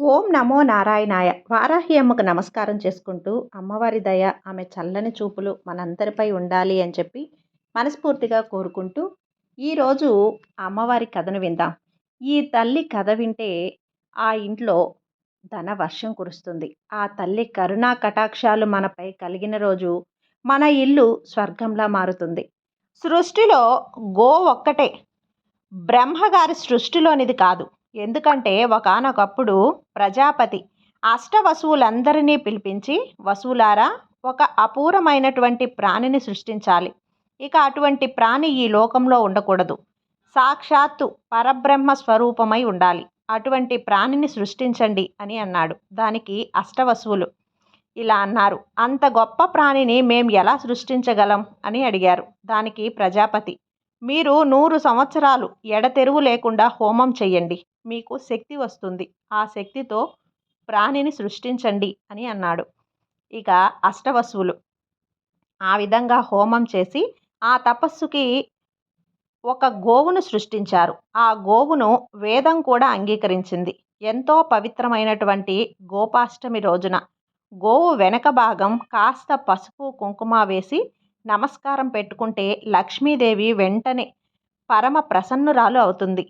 ఓం నమో నారాయణాయ. వారాహి అమ్మకు నమస్కారం చేసుకుంటూ అమ్మవారి దయ ఆమె చల్లని చూపులు మనందరిపై ఉండాలి అని చెప్పి మనస్ఫూర్తిగా కోరుకుంటూ ఈరోజు అమ్మవారి కథను విందాం. ఈ తల్లి కథ వింటే ఆ ఇంట్లో ధన వర్షం కురుస్తుంది. ఆ తల్లి కరుణా కటాక్షాలు మనపై కలిగిన రోజు మన ఇల్లు స్వర్గంలా మారుతుంది. సృష్టిలో గో ఒక్కటే. బ్రహ్మగారి సృష్టిలోనిది కాదు. ఎందుకంటే ఒకానొకప్పుడు ప్రజాపతి అష్టవసువులందరినీ పిలిపించి వసువులారా ఒక అపూర్వమైనటువంటి ప్రాణిని సృష్టించాలి. ఇక అటువంటి ప్రాణి ఈ లోకంలో ఉండకూడదు. సాక్షాత్తు పరబ్రహ్మ స్వరూపమై ఉండాలి. అటువంటి ప్రాణిని సృష్టించండి అని అన్నాడు. దానికి అష్టవసువులు ఇలా అన్నారు. అంత గొప్ప ప్రాణిని మేము ఎలా సృష్టించగలం? అని అడిగారు. దానికి ప్రజాపతి మీరు నూరు సంవత్సరాలు ఎడతెరువు లేకుండా హోమం చెయ్యండి. మీకు శక్తి వస్తుంది. ఆ శక్తితో ప్రాణిని సృష్టించండి అని అన్నాడు. ఇక అష్టవసువులు. ఆ విధంగా హోమం చేసి ఆ తపస్సుకి ఒక గోవును సృష్టించారు. ఆ గోవును వేదం కూడా అంగీకరించింది. ఎంతో పవిత్రమైనటువంటి గోపాష్టమి రోజున గోవు వెనక భాగం కాస్త పసుపు కుంకుమ వేసి నమస్కారం పెట్టుకుంటే లక్ష్మీదేవి వెంటనే పరమ ప్రసన్నురాలు అవుతుంది.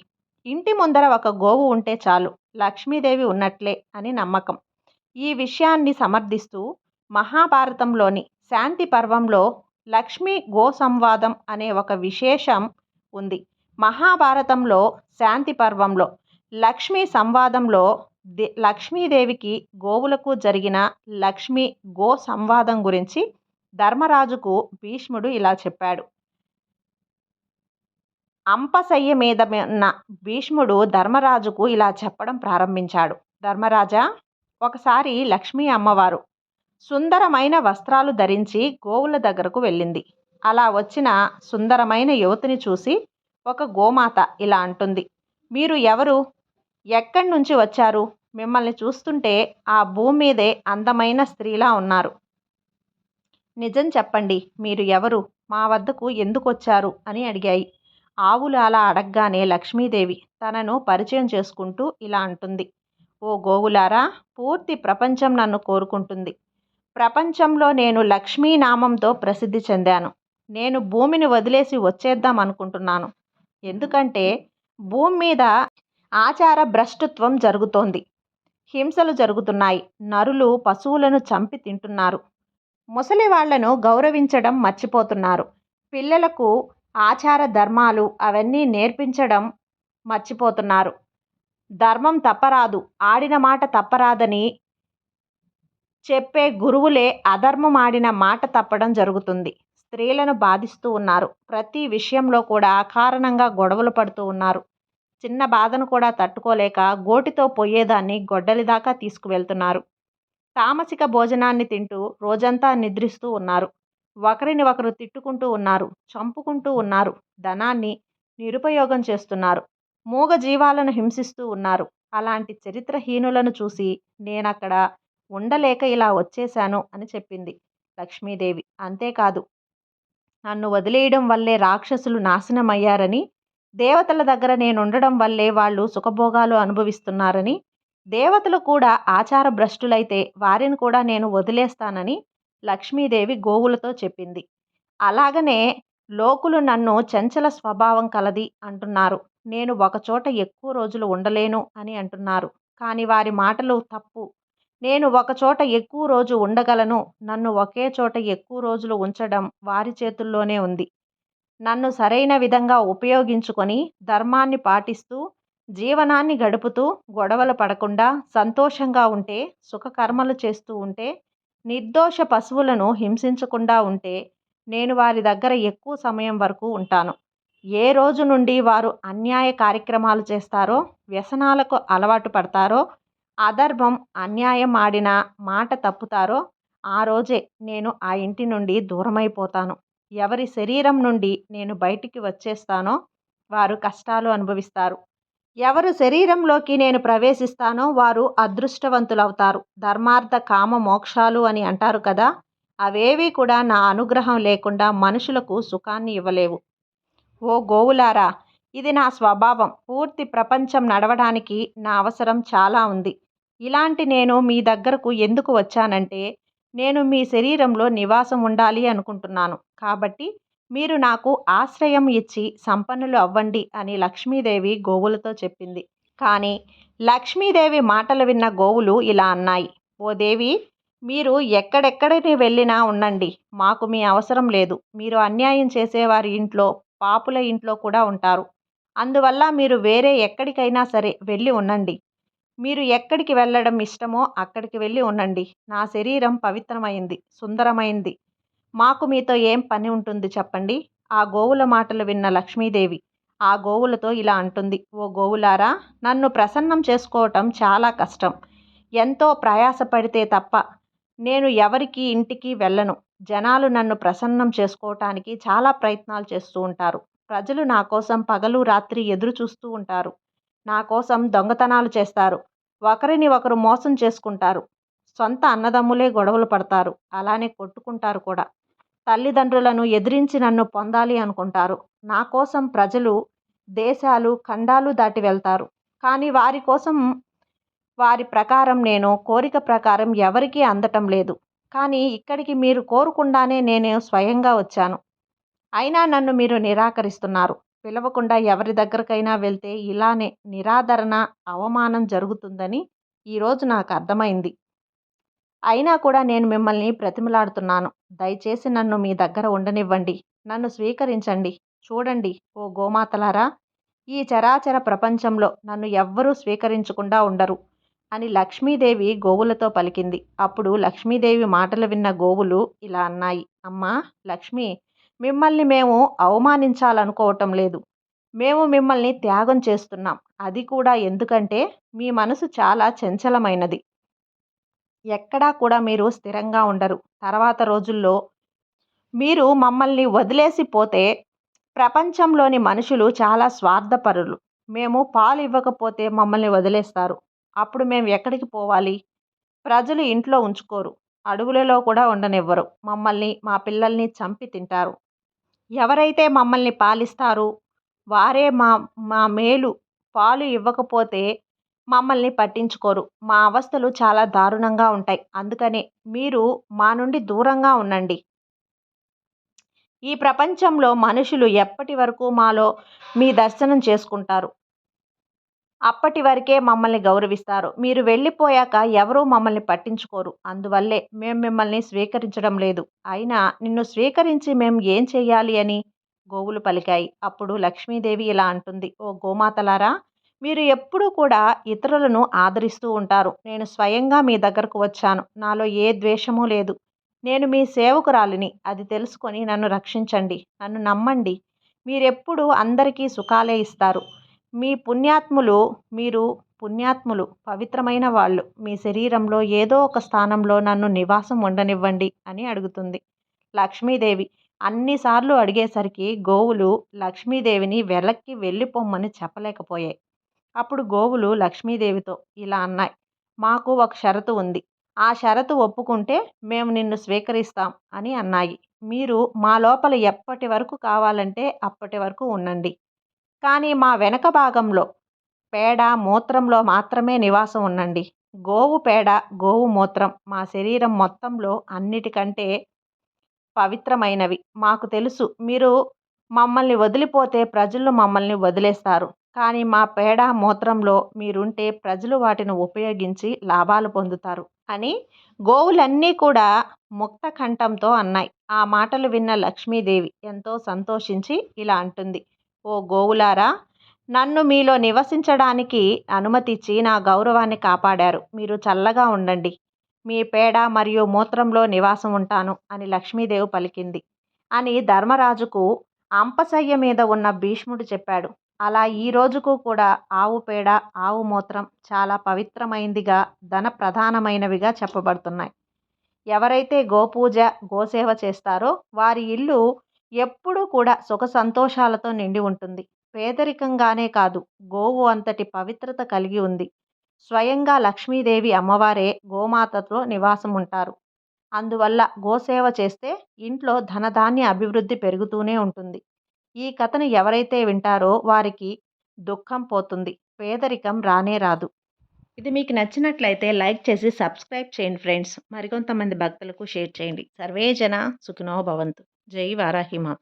ఇంటి ముందర ఒక గోవు ఉంటే చాలు లక్ష్మీదేవి ఉన్నట్లే అని నమ్మకం. ఈ విషయాన్ని సమర్థిస్తూ మహాభారతంలోని శాంతి పర్వంలో లక్ష్మీ గో సంవాదం అనే ఒక విశేషం ఉంది. మహాభారతంలో శాంతి పర్వంలో లక్ష్మీ సంవాదంలో లక్ష్మీదేవికి గోవులకు జరిగిన లక్ష్మీ గో సంవాదం గురించి ధర్మరాజుకు భీష్ముడు ఇలా చెప్పాడు. అంపశయ్య మీద ఉన్న భీష్ముడు ధర్మరాజుకు ఇలా చెప్పడం ప్రారంభించాడు. ధర్మరాజా ఒకసారి లక్ష్మీ అమ్మవారు సుందరమైన వస్త్రాలు ధరించి గోవుల దగ్గరకు వెళ్ళింది. అలా వచ్చిన సుందరమైన యువతిని చూసి ఒక గోమాత ఇలా అంటుంది. మీరు ఎవరు? ఎక్కడి నుంచి వచ్చారు? మిమ్మల్ని చూస్తుంటే ఆ భూమి మీదే అందమైన స్త్రీలా ఉన్నారు. నిజం చెప్పండి మీరు ఎవరు? మా వద్దకు ఎందుకు వచ్చారు అని అడిగాయి. ఆవులు అలా అడగగానే లక్ష్మీదేవి తనను పరిచయం చేసుకుంటూ ఇలా అంటుంది. ఓ గోవులారా పూర్తి ప్రపంచం నన్ను కోరుకుంటుంది. ప్రపంచంలో నేను లక్ష్మీ నామంతో ప్రసిద్ధి చెందాను. నేను భూమిని వదిలేసి వచ్చేద్దాం అనుకుంటున్నాను. ఎందుకంటే భూమి మీద ఆచార భ్రష్టత్వం జరుగుతోంది. హింసలు జరుగుతున్నాయి. నరులు పశువులను చంపి తింటున్నారు. ముసలి వాళ్ళను గౌరవించడం మర్చిపోతున్నారు. పిల్లలకు ఆచార ధర్మాలు అవన్నీ నేర్పించడం మర్చిపోతున్నారు. ధర్మం తప్పరాదు ఆడిన మాట తప్పరాదని చెప్పే గురువులే అధర్మం ఆడిన మాట తప్పడం జరుగుతుంది. స్త్రీలను బాధిస్తూ ఉన్నారు. ప్రతి విషయంలో కూడా అకారణంగా గొడవలు పడుతూ ఉన్నారు. చిన్న బాధను కూడా తట్టుకోలేక గోటితో పోయేదాన్ని గొడ్డలి దాకా తీసుకువెళ్తున్నారు. తామసిక భోజనాన్ని తింటూ రోజంతా నిద్రిస్తూ ఉన్నారు. ఒకరిని ఒకరు తిట్టుకుంటూ ఉన్నారు చంపుకుంటూ ఉన్నారు ధనాన్ని నిరుపయోగం చేస్తున్నారు మూగ జీవాలను హింసిస్తూ ఉన్నారు. అలాంటి చరిత్రహీనులను చూసి నేనక్కడ ఉండలేక ఇలా వచ్చేశాను అని చెప్పింది లక్ష్మీదేవి. అంతేకాదు నన్ను వదిలేయడం వల్లే రాక్షసులు నాశనమయ్యారని దేవతల దగ్గర నేను ఉండడం వల్లే వాళ్ళు సుఖభోగాలు అనుభవిస్తున్నారని దేవతలు కూడా ఆచార భ్రష్టులైతే వారిని కూడా నేను వదిలేస్తానని లక్ష్మీదేవి గోవులతో చెప్పింది. అలాగనే లోకులు నన్ను చంచల స్వభావం కలది అంటున్నారు. నేను ఒకచోట ఎక్కువ రోజులు ఉండలేను అని అంటున్నారు. కానీ వారి మాటలు తప్పు. నేను ఒకచోట ఎక్కువ రోజు ఉండగలను. నన్ను ఒకే చోట ఎక్కువ రోజులు ఉంచడం వారి చేతుల్లోనే ఉంది. నన్ను సరైన విధంగా ఉపయోగించుకొని ధర్మాన్ని పాటిస్తూ జీవనాన్ని గడుపుతూ గొడవలు పడకుండా సంతోషంగా ఉంటే సుఖకర్మలు చేస్తూ ఉంటే నిర్దోష పశువులను హింసించకుండా ఉంటే నేను వారి దగ్గర ఎక్కువ సమయం వరకు ఉంటాను. ఏ రోజు నుండి వారు అన్యాయ కార్యక్రమాలు చేస్తారో వ్యసనాలకు అలవాటు పడతారో అధర్మం అన్యాయం ఆడిన మాట తప్పుతారో ఆ రోజే నేను ఆ ఇంటి నుండి దూరమైపోతాను. ఎవరి శరీరం నుండి నేను బయటికి వచ్చేస్తానో వారు కష్టాలు అనుభవిస్తారు. ఎవరు శరీరంలోకి నేను ప్రవేశిస్తానో వారు అదృష్టవంతులవుతారు. ధర్మార్థ కామ మోక్షాలు అని అంటారు కదా అవేవీ కూడా నా అనుగ్రహం లేకుండా మనుషులకు సుఖాన్ని ఇవ్వలేవు. ఓ గోవులారా ఇది నా స్వభావం. పూర్తి ప్రపంచం నడవడానికి నా అవసరం చాలా ఉంది. ఇలాంటి నేను మీ దగ్గరకు ఎందుకు వచ్చానంటే నేను మీ శరీరంలో నివాసం ఉండాలి అనుకుంటున్నాను. కాబట్టి మీరు నాకు ఆశ్రయం ఇచ్చి సంపన్నులు అవ్వండి అని లక్ష్మీదేవి గోవులతో చెప్పింది. కానీ లక్ష్మీదేవి మాటలు విన్న గోవులు ఇలా అన్నాయి. ఓ దేవి మీరు ఎక్కడెక్కడికి వెళ్ళినా ఉండండి. మాకు మీ అవసరం లేదు. మీరు అన్యాయం చేసేవారి ఇంట్లో పాపుల ఇంట్లో కూడా ఉంటారు. అందువల్ల మీరు వేరే ఎక్కడికైనా సరే వెళ్ళి ఉండండి. మీరు ఎక్కడికి వెళ్ళడం ఇష్టమో అక్కడికి వెళ్ళి ఉండండి. నా శరీరం పవిత్రమైంది సుందరమైంది. మాకు మీతో ఏం పని ఉంటుంది చెప్పండి? ఆ గోవుల మాటలు విన్న లక్ష్మీదేవి ఆ గోవులతో ఇలా అంటుంది. ఓ గోవులారా నన్ను ప్రసన్నం చేసుకోవటం చాలా కష్టం. ఎంతో ప్రయాసపడితే తప్ప నేను ఎవరికి ఇంటికి వెళ్ళను. జనాలు నన్ను ప్రసన్నం చేసుకోవటానికి చాలా ప్రయత్నాలు చేస్తూ ఉంటారు. ప్రజలు నా కోసం పగలు రాత్రి ఎదురు చూస్తూ ఉంటారు. నా కోసం దొంగతనాలు చేస్తారు. ఒకరిని ఒకరు మోసం చేసుకుంటారు. సొంత అన్నదమ్ములే గొడవలు పడతారు. అలానే కొట్టుకుంటారు కూడా. తల్లిదండ్రులను ఎదిరించి నన్ను పొందాలి అనుకుంటారు. నా కోసం ప్రజలు దేశాలు ఖండాలు దాటి వెళ్తారు. కానీ వారి కోసం వారి ప్రకారం నేను కోరిక ప్రకారం ఎవరికీ అందటం లేదు. కానీ ఇక్కడికి మీరు కోరుకుండానే నేను స్వయంగా వచ్చాను. అయినా నన్ను మీరు నిరాకరిస్తున్నారు. పిలవకుండా ఎవరి దగ్గరకైనా వెళ్తే ఇలానే నిరాదరణ అవమానం జరుగుతుందని ఈరోజు నాకు అర్థమైంది. అయినా కూడా నేను మిమ్మల్ని ప్రతిమలాడుతున్నాను దయచేసి నన్ను మీ దగ్గర ఉండనివ్వండి. నన్ను స్వీకరించండి. చూడండి ఓ గోమాతలారా! ఈ చరాచర ప్రపంచంలో నన్ను ఎవ్వరూ స్వీకరించకుండా ఉండరు అని లక్ష్మీదేవి గోవులతో పలికింది. అప్పుడు లక్ష్మీదేవి మాటలు విన్న గోవులు ఇలా అన్నాయి. అమ్మా లక్ష్మి మిమ్మల్ని మేము అవమానించాలనుకోవటం లేదు. మేము మిమ్మల్ని త్యాగం చేస్తున్నాం. అది కూడా ఎందుకంటే మీ మనసు చాలా చంచలమైనది. ఎక్కడా కూడా మీరు స్థిరంగా ఉండరు. తర్వాత రోజుల్లో మీరు మమ్మల్ని వదిలేసిపోతే ప్రపంచంలోని మనుషులు చాలా స్వార్థపరులు. మేము పాలు ఇవ్వకపోతే మమ్మల్ని వదిలేస్తారు. అప్పుడు మేము ఎక్కడికి పోవాలి? ప్రజలు ఇంట్లో ఉంచుకోరు. అడవులలో కూడా ఉండనివ్వరు. మమ్మల్ని మా పిల్లల్ని చంపి తింటారు. ఎవరైతే మమ్మల్ని పాలిస్తారు వారే మా మా మేలు. పాలు ఇవ్వకపోతే మమ్మల్ని పట్టించుకోరు. మా అవస్థలు చాలా దారుణంగా ఉంటాయి. అందుకనే మీరు మా నుండి దూరంగా ఉండండి. ఈ ప్రపంచంలో మనుషులు ఎప్పటి వరకు మాలో మీ దర్శనం చేసుకుంటారు? అప్పటి వరకే మమ్మల్ని గౌరవిస్తారు. మీరు వెళ్ళిపోయాక ఎవరూ మమ్మల్ని పట్టించుకోరు. అందువల్లే మేము మిమ్మల్ని స్వీకరించడం లేదు. అయినా నిన్ను స్వీకరించి మేము ఏం చేయాలి అని గోవులు పలికాయి. అప్పుడు లక్ష్మీదేవి ఇలా అంటుంది. ఓ గోమాతలారా మీరు ఎప్పుడూ కూడా ఇతరులను ఆదరిస్తూ ఉంటారు. నేను స్వయంగా మీ దగ్గరకు వచ్చాను. నాలో ఏ ద్వేషము లేదు. నేను మీ సేవకురాలిని. అది తెలుసుకొని నన్ను రక్షించండి. నన్ను నమ్మండి. మీరెప్పుడు అందరికీ సుఖాలే ఇస్తారు. మీ పుణ్యాత్ములు మీరు పుణ్యాత్ములు పవిత్రమైన వాళ్ళు. మీ శరీరంలో ఏదో ఒక స్థానంలో నన్ను నివాసం ఉండనివ్వండి అని అడుగుతుంది. లక్ష్మీదేవి అన్నిసార్లు అడిగేసరికి గోవులు లక్ష్మీదేవిని వెలక్కి వెళ్ళిపోమ్మని చెప్పలేకపోయాయి. అప్పుడు గోవులు లక్ష్మీదేవితో ఇలా అన్నాయి మాకు ఒక షరతు ఉంది. ఆ షరతు ఒప్పుకుంటే మేము నిన్ను స్వీకరిస్తాం అని అన్నాయి. మీరు మా లోపల ఎప్పటి వరకు కావాలంటే అప్పటి వరకు ఉండండి. కానీ మా వెనక భాగంలో పేడ మూత్రంలో మాత్రమే నివాసం ఉండండి. గోవు పేడ గోవు మూత్రం మా శరీరం మొత్తంలో అన్నిటికంటే పవిత్రమైనవి. మాకు తెలుసు మీరు మమ్మల్ని వదిలిపోతే ప్రజలు మమ్మల్ని వదిలేస్తారు. కానీ మా పేడ మూత్రంలో మీరుంటే ప్రజలు వాటిని ఉపయోగించి లాభాలు పొందుతారు అని గోవులన్నీ కూడా ముక్త కంఠంతో అన్నాయి. ఆ మాటలు విన్న లక్ష్మీదేవి ఎంతో సంతోషించి ఇలా అంటుంది. ఓ గోవులారా నన్ను మీలో నివసించడానికి అనుమతిచ్చి నా గౌరవాన్ని కాపాడారు. మీరు చల్లగా ఉండండి. మీ పేడ మరియు మూత్రంలో నివాసం ఉంటాను అని లక్ష్మీదేవి పలికింది. అని ధర్మరాజుకు అంపశయ్య మీద ఉన్న భీష్ముడు చెప్పాడు. అలా ఈ రోజుకు కూడా ఆవు పేడ ఆవు మూత్రం చాలా పవిత్రమైందిగా ధన ప్రధానమైనవిగా చెప్పబడుతున్నాయి. ఎవరైతే గోపూజ గోసేవ చేస్తారో వారి ఇల్లు ఎప్పుడూ కూడా సుఖ సంతోషాలతో నిండి ఉంటుంది. పేదరికంగానే కాదు గోవు అంతటి పవిత్రత కలిగి ఉంది. స్వయంగా లక్ష్మీదేవి అమ్మవారే గోమాతతో నివాసం ఉంటారు. అందువల్ల గోసేవ చేస్తే ఇంట్లో ధనధాన్య అభివృద్ధి పెరుగుతూనే ఉంటుంది. ఈ కథను ఎవరైతే వింటారో వారికి దుఃఖం పోతుంది. పేదరికం రానే రాదు. ఇది మీకు నచ్చినట్లయితే లైక్ చేసి సబ్స్క్రైబ్ చేయండి ఫ్రెండ్స్. మరికొంతమంది భక్తులకు షేర్ చేయండి. సర్వే జన సుఖినో భవంతు. జై వారాహిమాత